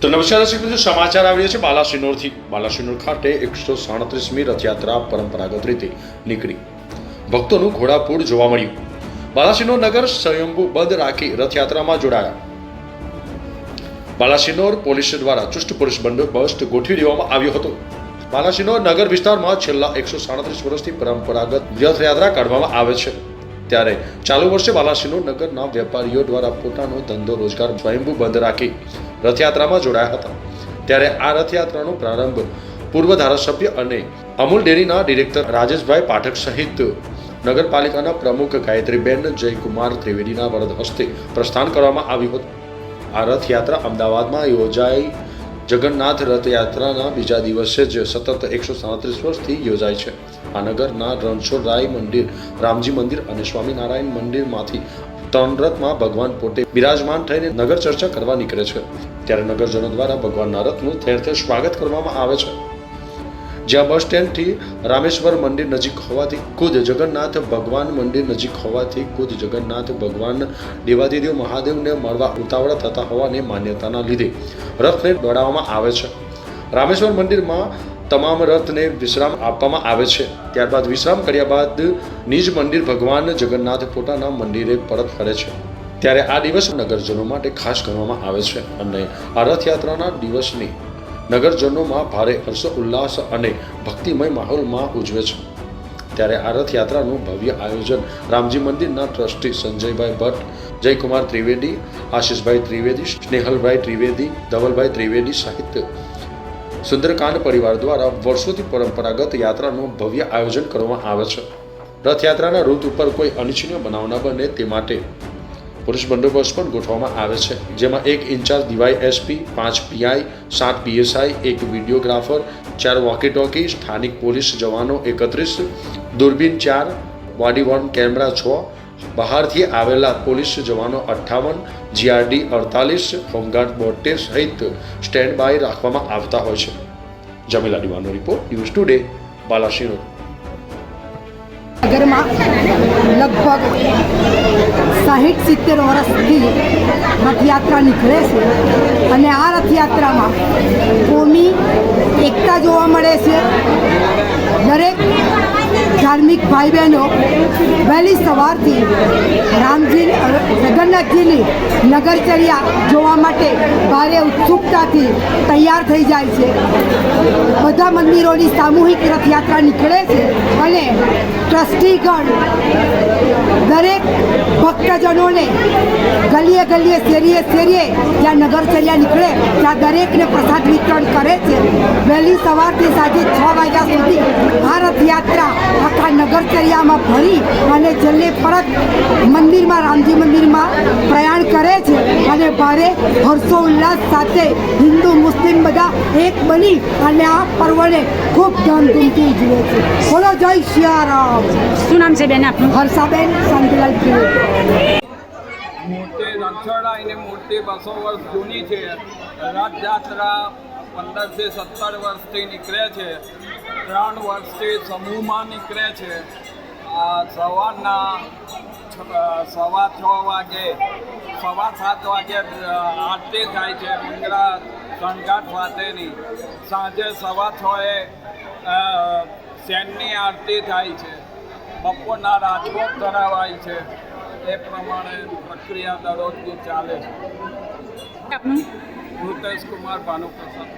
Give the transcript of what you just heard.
તો નમસ્કાર દર્શક મિત્રો, સમાચાર આવી રહ્યા છે બાલાસિનોરથી. બાલાસિનોર ખાતે એકસો સાડત્રીસમી રથયાત્રા પરંપરાગત રીતે નીકળી. ભક્તોનું ઘોડાપૂર જોવા મળ્યું. બાલાસિનોર નગર સ્વયંભૂ બંધ રાખી રથયાત્રામાં જોડાયા. બાલાસિનોર પોલીસ દ્વારા ચુસ્ત પોલીસ બંદોબસ્ત ગોઠવી દેવામાં આવ્યો હતો. બાલાસિનોર નગર વિસ્તારમાં છેલ્લા એકસો સાડત્રીસ વર્ષથી પરંપરાગત રથયાત્રા કાઢવામાં આવે છે. ત્યારે ચાલુ વર્ષે બાલાસિનોર નગરના વેપારીઓ દ્વારા પોતાનો ધંધો રોજગાર સ્વયંભૂ બંધ રાખી રથયાત્રામાં જોડાયા હતા. ત્યારે આ રથયાત્રાનો પ્રારંભ પૂર્વ ધારાસભ્ય અને અમૂલ ડેરીના ડિરેક્ટર રાજેશભાઈ પાઠક સહિત નગરપાલિકાના પ્રમુખ ગાયત્રીબેન જયકુમાર ત્રિવેદીના વરદ હસ્તે પ્રસ્થાન કરવામાં આવ્યું હતું. આ રથયાત્રા અમદાવાદમાં યોજાઈ જગન્નાથ રથયાત્રાના બીજા દિવસે જ સતત એકસો સાડત્રીસ વર્ષથી યોજાય છે. આ નગરના રણછોડરાય મંદિર, રામજી મંદિર અને સ્વામિનારાયણ મંદિરમાંથી ત્રણ રથમાં ભગવાન પોતે બિરાજમાન થઈને નગર ચર્ચા કરવા નીકળે છે. ત્યારે નગરજનો દ્વારા ભગવાનના રથનું ઠેર ઠેર સ્વાગત કરવામાં આવે છે. જ્યાં બસ સ્ટેન્ડથી રામેશ્વર મંદિર નજીક હોવાથી ખુદ જગન્નાથ ભગવાન મંદિર નજીક હોવાથી ખુદ જગન્નાથ ભગવાન દેવાદિદેવ મહાદેવને મળવા ઉતાવળ થતા હોવાની માન્યતાના લીધે રથને દોડાવવામાં આવે છે. રામેશ્વર મંદિરમાં તમામ રથને વિશ્રામ આપવામાં આવે છે. ત્યારબાદ વિશ્રામ કર્યા બાદ નિજ મંદિર ભગવાન જગન્નાથ પોતાના મંદિરે પરત ફરે છે. ત્યારે આ દિવસ નગરજનો માટે ખાસ ગણવામાં આવે છે અને આ રથયાત્રાના દિવસની નગરજનોમાં ભારે હર્ષ ઉલ્લાસ અને ભક્તિમય માહોલમાં ઉજવે છે. ત્યારે આ રથયાત્રાનું ભવ્ય આયોજન રામજી મંદિરના ટ્રસ્ટી સંજયભાઈ ભટ્ટ, જયકુમાર ત્રિવેદી, આશીષભાઈ ત્રિવેદી, સ્નેહલભાઈ ત્રિવેદી, ધવલભાઈ ત્રિવેદી સહિત સુંદરકાંડ પરિવાર દ્વારા વર્ષોથી પરંપરાગત યાત્રાનું ભવ્ય આયોજન કરવામાં આવે છે. રથયાત્રાના રૂટ ઉપર કોઈ અનિચ્છનીય બનાવ ન બને તે માટે પોલીસ બંદોબસ્ત પણ ગોઠવવામાં આવે છે. જેમાં એક ઇન્ચાર્જ ડીવાય એસપી પાંચ પીઆઈ, સાત પીએસઆઈ, એક વિડીયોગ્રાફર, ચાર વોકી ટોકી સ્થાનિક પોલીસ જવાનો એકત્રીસ, દૂરબીન ચાર, બોડી વોર્ન કેમેરા છ, બહારથી આવેલા પોલીસ જવાનો અઠ્ઠાવન, જીઆરડી અડતાલીસ, હોમગાર્ડ બોતેર સહિત સ્ટેન્ડ બાય રાખવામાં આવતા હોય છે. Jamila Diwano report, news today Balasinh નગરમાં લગભગ સાહીઠ સિત્તેર વર્ષથી રથયાત્રા નીકળે છે અને આ રથયાત્રામાં કોમી, એકતા જોવા મળે છે. દરેક ધાર્મિક ભાઈ બહેનો વહેલી સવારથી રામજી, જગન્નાથજીની નગરચર્યા જોવા માટે ભારે ઉત્સુકતાથી તૈયાર થઈ જાય છે. બધા મંદિરોની સામૂહિક રથયાત્રા નીકળે છે અને ટ્રસ્ટીગણ દરેક ભક્તજનોને ગલીએ ગલીએ, શેરીએ શેરીએ જ્યાં નગરચર્યા નીકળે, ત્યાં દરેકને પ્રસાદ વિતરણ કરે છે. વહેલી સવારથી સાંજે છ વાગ્યા સુધી ભારત યાત્રા આખા નગરચર્યામાં ભરી અને છેલ્લે પરત મંદિરમાં, રામજી મંદિરમાં અને ભારે હર્ષોલ્લાસ સાથે હિન્દુ મુસ્લિમ બધા એક બની અને આ પર્વને ખૂબ ધામધૂમથી જુએ છે. બોલો જય શિયારામ. શું નામ છે બેન આપનું? હર્ષાબેન શાંતિલાલ ત્રિવેદી રણછોડા રણછોડાઈની મૂર્તિ બસો વર્ષ જૂની છે. રથયાત્રા પંદરથી સત્તર વર્ષથી નીકળે છે. ત્રણ વર્ષથી સમૂહમાં નીકળે છે. આ સવારના છ- સવા છ વાગે સવા સાત વાગે આરતી થાય છે મંગળા શણગાર સાથેની સાંજે સવા છએ એ શેનની આરતી થાય છે. બપોરના રાજકોટ ધરાવાય છે. એ પ્રમાણે પ્રક્રિયા દરરોજની ચાલે છે. ભૂતેશ કુમાર ભાનુપ્રસાદ